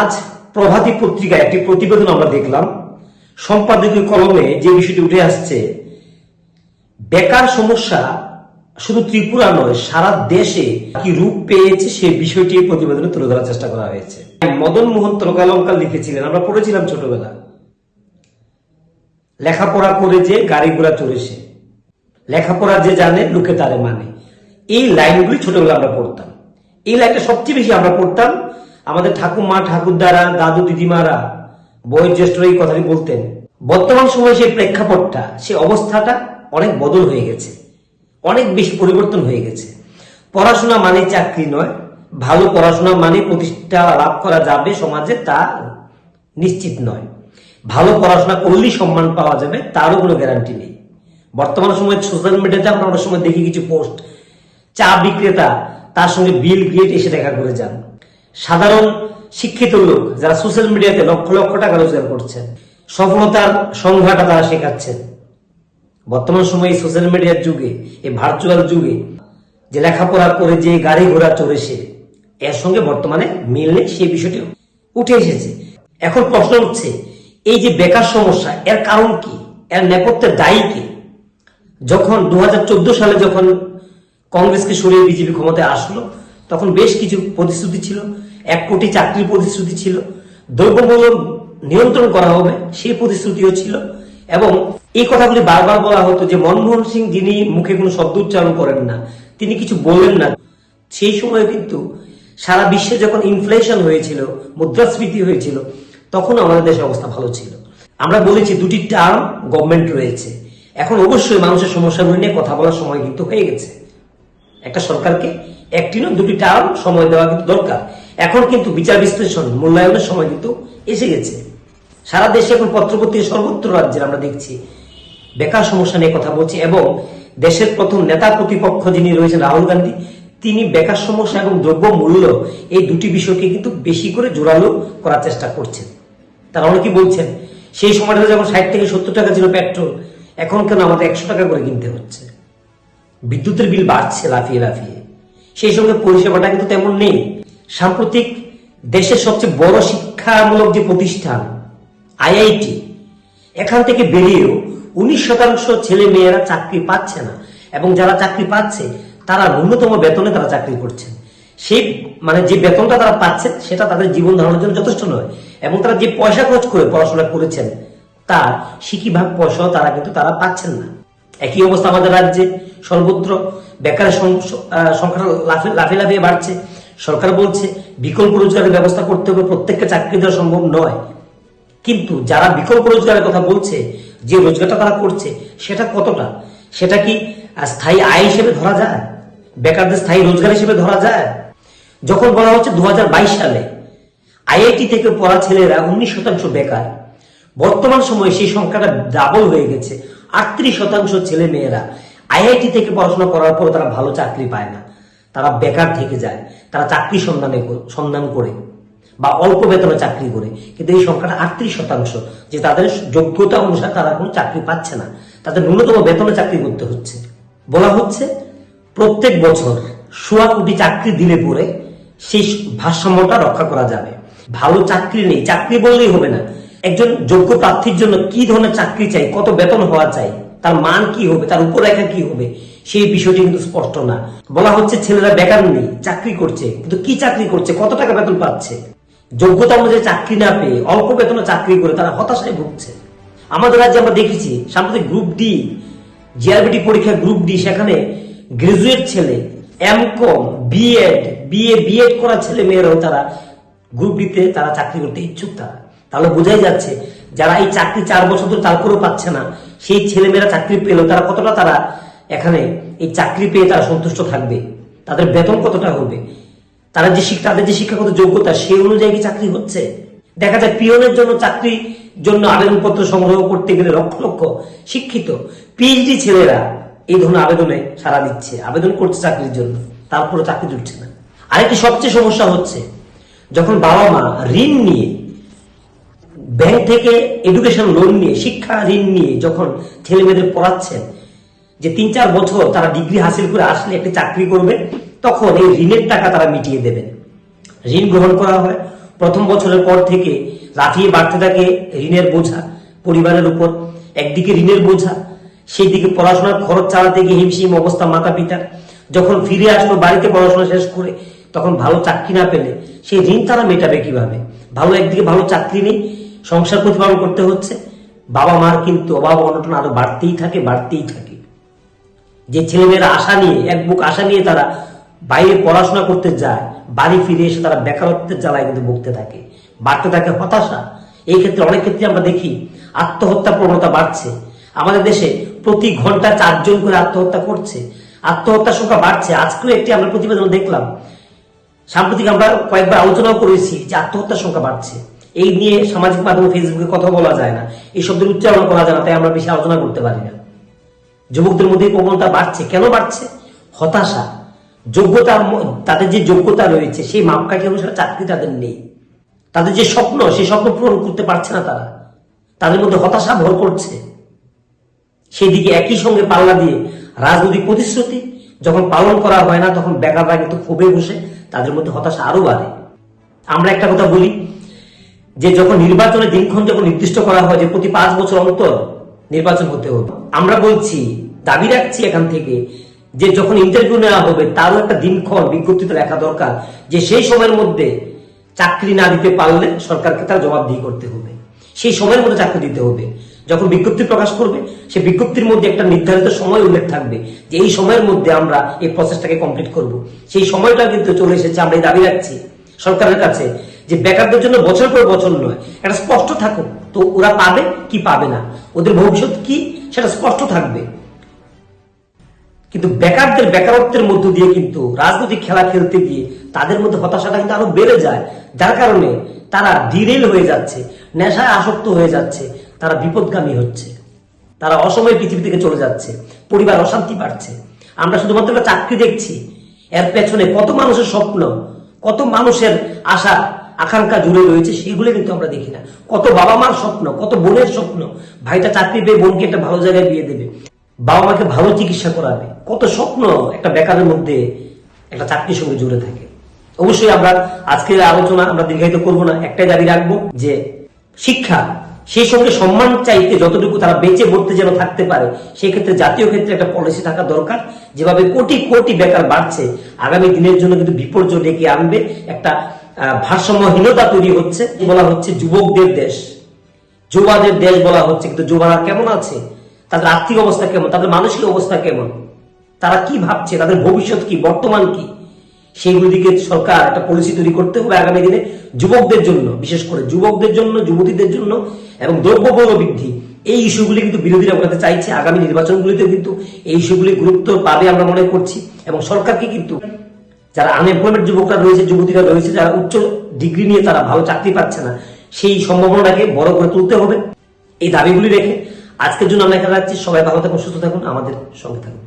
আজ প্রভাতী পত্রিকায় একটি প্রতিবেদন আমরা দেখলাম। সম্পাদকীয় কলমে যে বিষয়টি উঠে আসছে, বেকার সমস্যা শুধু ত্রিপুরা নয়, সারা দেশে কি রূপ পেয়েছে সেই বিষয়টি প্রতিবেদনে তুলে ধরার চেষ্টা করা হয়েছে। মদন মোহন তরকালঙ্কার লিখেছিলেন, আমরা পড়েছিলাম ছোটবেলা। লেখাপড়া করে যে গাড়ি ঘোড়া চড়েছে, লেখাপড়া যে জানে, লোকে তারে মানে। এই লাইনগুলি ছোটবেলা আমরা পড়তাম। এই লাইনটা সবচেয়ে বেশি আমরা পড়তাম আমাদের ঠাকুমা ঠাকুরদারা, দাদু, দিদিমারা বয়োজ্যেষ্ঠরা এই কথাটি বলতেন, বর্তমান সময়ে সেই প্রেক্ষাপটটা, সেই অবস্থাটা অনেক বদল হয়ে গেছে, অনেক বেশি পরিবর্তন হয়ে গেছে। পড়াশোনা মানে চাকরি নয়, ভালো পড়াশোনা মানে প্রতিষ্ঠা লাভ করা যাবে সমাজে তা নিশ্চিত নয়। ভালো পড়াশোনা করলেই সম্মান পাওয়া যাবে, তারও কোনো গ্যারান্টি নেই। বর্তমান সময়ে সোশ্যাল মিডিয়াতে আমরা অনেক সময় দেখি কিছু পোস্ট, চা বিক্রেতা তার সঙ্গে বিল গেট এসে দেখা করে যান। সাধারণ শিক্ষিত লোক যারা সোশ্যাল মিডিয়াতে লক্ষ লক্ষ টাকা রোজগার করছেন সফলতার সংজ্ঞাটা তারা শেখাচ্ছেন বর্তমান সময়ে সোশ্যাল মিডিয়ার যুগে, এই ভার্চুয়াল যুগে, যে লেখাপড়া করে যে গাড়ি ঘোড়া চড়েছে এর সঙ্গে বর্তমানে মিল নেই, সেই বিষয়টি উঠে এসেছে। এখন প্রশ্ন হচ্ছে এই যে বেকার সমস্যা, এর কারণ কি? এর নেপথ্যে দায়ী কি? যখন দু হাজার চোদ্দ সালে যখন কংগ্রেসকে সরিয়ে বিজেপি ক্ষমতায় আসলো, তখন বেশ কিছু প্রতিশ্রুতি ছিল। এক কোটি চাকরির প্রতিশ্রুতি ছিল। দ্রব্যমূল্য নিয়ন্ত্রণ করা হবে, সেই প্রতিশ্রুতিও ছিল। এবং এই কথাগুলি বারবার বলা হতো যে, মনমোহন সিং যিনি মুখে কোনো শব্দ উচ্চারণ করেন না, তিনি কিছু বলেন না। সেই সময় কিন্তু সারা বিশ্বে যখন ইনফ্লেশন হয়েছিল, মুদ্রাস্ফীতি হয়েছিল, তখন আমাদের দেশের অবস্থা ভালো ছিল। আমরা বলেছি, দুটি টার্ম গভর্নমেন্ট রয়েছে। এখন অবশ্যই মানুষের সমস্যাগুলি নিয়ে কথা বলার সময় কিন্তু হয়ে গেছে। একটা সরকারকে একটি নয়, দুটি টার্ম সময় দেওয়া কিন্তু দরকার। এখন কিন্তু বিচার বিশ্লেষণ, মূল্যায়নের সময় কিন্তু এসে গেছে। সারা দেশে এখন পত্রপত্রিকা সর্বত্র রাজ্যের আমরা দেখছি। বেকার সমস্যা নিয়ে কথা বলছি এবং দেশের প্রথম নেতা প্রতিপক্ষ যিনি রয়েছেন রাহুল গান্ধী, তিনি বেকার সমস্যা এবং দ্রব্য মূল্য এই দুটি বিষয়কে কিন্তু বেশি করে জোরালো করার চেষ্টা করছেন। তারা অনেকে বলছেন? সেই সময়টা যখন ষাট থেকে সত্তর টাকা ছিল পেট্রোল, এখন কেন আমাদের একশো টাকা করে কিনতে হচ্ছে? বিদ্যুতের বিল বাড়ছে লাফিয়ে লাফিয়ে। সেই সঙ্গে পরিষেবাটা কিন্তু তেমন নেই। সাম্প্রতিক দেশের সবচেয়ে বড় শিক্ষামূলক যে প্রতিষ্ঠান, আইআইটি, এখান থেকে বেরিয়েও উনিশ শতাংশ ছেলে মেয়েরা চাকরি পাচ্ছে না। এবং যারা চাকরি পাচ্ছে, তারা ন্যূনতম বেতনে তারা চাকরি করছেন সেই মানে যে বেতনটা তারা পাচ্ছেন সেটা তাদের জীবন ধারণের জন্য যথেষ্ট নয়। এবং তারা যে পয়সা খরচ করে পড়াশোনা করেছেন, তার সিকি ভাগ পয়সাও তারা কিন্তু তারা পাচ্ছেন না। একই অবস্থা আমাদের রাজ্যে। সর্বত্র বেকার সংখ্যা লাফে লাফে লাফিয়ে বাড়ছে। সরকার বলছে, বিকল্প রোজগারের ব্যবস্থা করতে হবে, প্রত্যেককে চাকরি দেওয়া সম্ভব নয়। কিন্তু যারা বিকল্প রোজগারের কথা বলছে, যে রোজগারটা তারা করছে, সেটা কতটা? সেটা কি স্থায়ী আয় হিসেবে ধরা যায়? বেকারদের স্থায়ী রোজগার হিসেবে ধরা যায়? যখন বলা হচ্ছে দু হাজার বাইশ সালে, আইআইটি থেকে পড়া ছেলেরা উনিশ শতাংশ বেকার। বর্তমান সময়ে সেই সংখ্যাটা ডাবল হয়ে গেছে, আটত্রিশ শতাংশ ছেলে মেয়েরা। আইআইটি থেকে পড়াশোনা করার পর তারা ভালো চাকরি পায় না। তারা বেকার থেকে যায়, তারা চাকরি সন্ধানে সন্ধান করে বা অল্প বেতনে চাকরি করে। কিন্তু এই সংখ্যাটা আটত্রিশ শতাংশ, যে তাদের যোগ্যতা অনুসারে তারা কোনো চাকরি পাচ্ছে না। তাদের ন্যূনতম বেতনে চাকরি করতে হচ্ছে। বলা হচ্ছে, প্রত্যেক বছর সোয়া কোটি চাকরি দিলে পরে সেই ভারসাম্যটা রক্ষা করা যাবে। ভালো চাকরি নেই, চাকরি বললেই হবে না। একজন যোগ্য প্রার্থীর জন্য কি ধরনের চাকরি চাই, কত বেতন হওয়া চাই তার মান কি হবে, তার উপরেখা কি হবে, সেই বিষয়টি কিন্তু স্পষ্ট না। বলা হচ্ছে ছেলেরা বেকার নেই, চাকরি করছে, কিন্তু কি চাকরি করছে, কত টাকা বেতন পাচ্ছে? যোগ্যতা অনুযায়ী চাকরি না পেয়ে অল্প বেতনে চাকরি করে তারা হতাশায় ভুগছে। আমাদের রাজ্যে আমরা দেখেছি, সাম্প্রতিক গ্রুপ ডি জিআরবিটি পরীক্ষা গ্রুপ ডি সেখানে গ্রাজুয়েট ছেলে M Com BEd BA BEd করা ছেলে মেয়েরাও তারা গ্রুপ ডিতে তারা চাকরি করতে ইচ্ছুক তারা। তাহলে বোঝাই যাচ্ছে, যারা এই চাকরি চার বছর ধরে তারপরেও পাচ্ছে না সেই ছেলেমেয়েরা চাকরি পেল, তারা কতটা তারা এখানে এই চাকরি পেয়ে তারা সন্তুষ্ট থাকবে? তাদের বেতন কতটা হবে? তারা যে শিক্ষা, তাদের যে শিক্ষাগত যোগ্যতা সেই অনুযায়ী কি চাকরি হচ্ছে? দেখা যায় পিয়নের জন্য চাকরি জন্য আবেদনপত্র সংগ্রহ করতে গেলে লক্ষ লক্ষ শিক্ষিত পিএইচডি ছেলেরা এই ধরনের আবেদনে সারা দিচ্ছে, আবেদন করছে চাকরির জন্য তারপরে চাকরি জুটছে না। আরেকটি সবচেয়ে সমস্যা হচ্ছে, যখন বাবা মা ঋণ নিয়ে ব্যাংক থেকে এডুকেশন লোন নিয়ে, শিক্ষা ঋণ নিয়ে যখন ছেলে মেয়েদের পড়াচ্ছেন, যে তিন চার বছর তারা ডিগ্রি হাসিল করে আসলে একটি চাকরি করবে তখন এই ঋণের টাকা তারা মিটিয়ে দেবেন। ঋণ গ্রহণ করা হয়। প্রথম বছরের পর থেকে লাফিয়ে বাড়তে থাকে ঋণের বোঝা, পরিবারের উপর। একদিকে ঋণের বোঝা, সেই দিকে পড়াশোনার খরচ চালাতে গিয়ে হিমশিম অবস্থা মাতা পিতার যখন ফিরে আসলো, বাড়িতে পড়াশোনা শেষ করে, তখন ভালো চাকরি না পেলে সেই ঋণ তারা মেটাবে কীভাবে? ভালো একদিকে ভালো চাকরি নেই সংসার প্রতিপালন করতে হচ্ছে। বাবা মার কিন্তু অভাব অনটন আরও বাড়তেই থাকে বাড়তেই থাকে। যে ছেলেমেয়েরা আশা নিয়ে, এক বুক আশা নিয়ে তারা বাইরে পড়াশোনা করতে যায়, বাড়ি ফিরে এসে তারা বেকারত্বের জ্বালায় কিন্তু ভুগতে থাকে, বাড়তে থাকে হতাশা। এই ক্ষেত্রে অনেক ক্ষেত্রে আমরা দেখি, আত্মহত্যা প্রবণতা বাড়ছে। আমাদের দেশে প্রতি ঘণ্টা চারজন করে আত্মহত্যা করছে। আত্মহত্যার সংখ্যা বাড়ছে। আজকেও একটি আমরা প্রতিবেদন দেখলাম। সাম্প্রতিক আমরা কয়েকবার আলোচনাও করেছি যে আত্মহত্যার সংখ্যা বাড়ছে। এই নিয়ে সামাজিক মাধ্যমে ফেসবুকে কথা বলা যায় না। এই শব্দের উচ্চারণ করা যায় না, তাই আমরা বেশি আলোচনা করতে পারি না। যুবকদের মধ্যে প্রবণতা বাড়ছে। কেন বাড়ছে? হতাশা। যোগ্যতার ম- তাদের যে যোগ্যতা রয়েছে, সেই মাপকাঠি অনুসারে চাকরি তাদের নেই। তাদের যে স্বপ্ন, সেই স্বপ্ন পূরণ করতে পারছে না তারা। তাদের মধ্যে হতাশা ভর করছে। সেদিকে একই সঙ্গে পাল্লা দিয়ে রাজনৈতিক প্রতিশ্রুতি, যখন পালন করা হয় না, তখন বেকাররা কিন্তু ক্ষোভে বসে তাদের মধ্যে হতাশা আরও বাড়ে। আমরা একটা কথা বলি যে যখন নির্বাচনের দিনক্ষণ যখন নির্দিষ্ট করা হয় যে প্রতি পাঁচ বছর অন্তর নির্বাচন হতে হবে, আমরা বলছি, দাবি রাখছি এখান থেকে যে যখন ইন্টারভিউ নেওয়া হবে, তারও একটা দিনক্ষণ বিজ্ঞপ্তিতে লেখা দরকার যে সেই সময়ের মধ্যে চাকরি না দিতে পারলে সরকারকে তার জবাবদিহি করতে হবে। সেই সময়ের মধ্যে চাকরি দিতে হবে। যখন বিজ্ঞপ্তি প্রকাশ করবে সেই বিজ্ঞপ্তির মধ্যে একটা নির্ধারিত সময় উল্লেখ থাকবে যে এই সময়ের মধ্যে আমরা এই প্রসেসটাকে কমপ্লিট করব। সেই সময়টা কিন্তু চলে এসেছে, আমরা এই দাবি রাখছি সরকারের কাছে যে বেকারদের জন্য বছর পর বছর নয়, এটা স্পষ্ট থাকুক। তো ওরা পাবে কি পাবে না? ওদের ভবিষ্যৎ কি? সেটা স্পষ্ট থাকবে। কিন্তু বেকারদের বেকারত্বের মধ্য দিয়ে কিন্তু রাজনৈতিক খেলা খেলতে গিয়ে তাদের মধ্যে হতাশাটা কিন্তু আরও বেড়ে যায়। যার কারণে তারা ডিরেল হয়ে যাচ্ছে, নেশায় আসক্ত হয়ে যাচ্ছে, তারা বিপদগামী হচ্ছে। তারা অসময়ে পৃথিবী থেকে চলে যাচ্ছে, পরিবার অশান্তি বাড়ছে। আমরা শুধুমাত্র চাকরি দেখছি, এর পেছনে কত মানুষের স্বপ্ন, কত মানুষের আশা আকাঙ্ক্ষা জুড়ে রয়েছে, সেগুলো কিন্তু আমরা দেখি না। কত বাবা মার স্বপ্ন, কত বোনের স্বপ্ন, ভাইটা চাকরি পেয়ে বোনকে একটা ভালো জায়গায় বিয়ে দেবে বাবা মাকে ভালো চিকিৎসা করাবে। কত স্বপ্ন একটা বেকারের মধ্যে একটা চাকরির সঙ্গে জুড়ে থাকে। অবশ্যই আমরা আজকের আলোচনা আমরা দীর্ঘায়িত করব না, একটাই দাবি রাখব যে শিক্ষা, সেই সঙ্গে সম্মান চাইতে যতটুকু তারা বেঁচে পড়তে যেন থাকতে পারে, সেই ক্ষেত্রে জাতীয় ক্ষেত্রে একটা পলিসি থাকা দরকার। যেভাবে কোটি কোটি বেকার বাড়ছে, আগামী দিনের জন্য কিন্তু বিপর্যয় ডেকে আনবে একটা ভারসাম্যহীনতা তৈরি হচ্ছে বলা হচ্ছে? যুবকদের দেশ। যুবাদের দেশ বলা হচ্ছে। কিন্তু যুবারা কেমন আছে? তাদের আর্থিক অবস্থা কেমন? তাদের মানসিক অবস্থা কেমন? তারা কি ভাবছে? তাদের ভবিষ্যৎ কি? বর্তমান কি? সেইগুলো দিকে সরকার একটা পলিসি তৈরি করতে হবে আগামী দিনে যুবকদের জন্য। বিশেষ করে যুবকদের জন্য, যুবতীদের জন্য এবং দ্রব্যমূল্য বৃদ্ধি। এই ইস্যুগুলি কিন্তু বিরোধীরা ওঠাতে চাইছে আগামী নির্বাচনগুলিতে। কিন্তু এই ইস্যুগুলি গুরুত্ব পাবে আমরা মনে করছি। এবং সরকারকে কিন্তু যারা আনএমপ্লয়মেন্ট যুবকরা রয়েছে, যুবতীরা রয়েছে, যারা উচ্চ ডিগ্রি নিয়ে তারা ভালো চাকরি পাচ্ছে না, সেই সম্ভাবনাটাকে বড় করে তুলতে হবে। এই দাবিগুলি রেখে আজকের জন্য আমরা এখানে রাখছি। সবাই ভালো থাকুন, সুস্থ থাকুন, আমাদের সঙ্গে থাকুন।